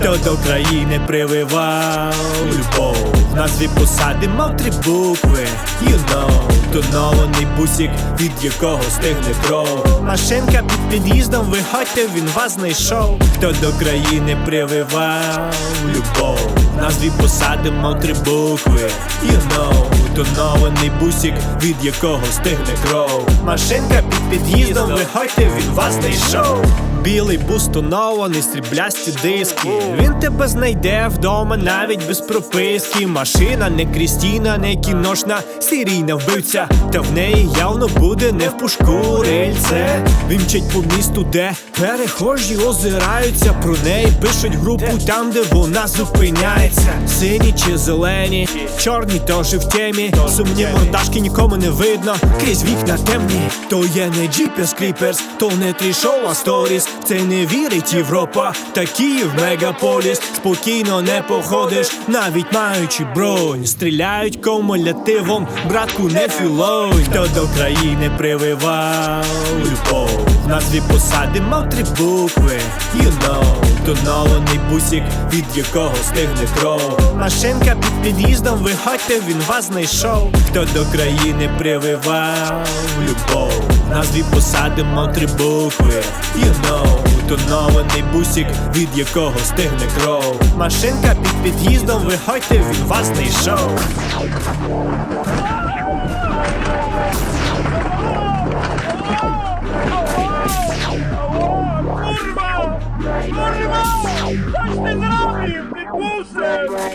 Хто до країни прививав любов? В назві посади мав три букви. You know Тонований бусик, від якого стигне кров Машинка під під'їздом, виходьте, він вас знайшов. Хто до країни прививав любов? В назві посади мав три букви. You know Тонований бусик, від якого стигне кров Машинка під під'їздом, виходьте, він вас знайшов Білий бус тонований, сріблясті диски. Він тебе знайде вдома навіть без прописки. Машина не крістіна, не кіношна, серійна вбивця. Та в неї явно буде не в пушку рельце. Він мчить по місту, де перехожі озираються. Про неї пишуть групу там, де вона зупиняється. Сині чи зелені, чорні теж в темі. Сумні мордашки нікому не видно. Крізь вікна темні. То є не GPS Creepers, то не трішова сторіс. Це не вірить Європа, та Київ мегаполіс. Спокійно не походиш, навіть маючи бронь. Стріляють кумулятивом, братку, не філонь. Хто до країни прививав любов. Назві посади мав три букви. You know Тонований бусик, від якого стигне кров. Машинка під під'їздом, виходьте, він вас знайшов. Хто до країни прививав любов. Назві посади мав три букви. You know Тонований бусик, від якого стигне кров. Машинка під під'їздом, виходьте, він вас! Coś ty zrobił, ty głusem!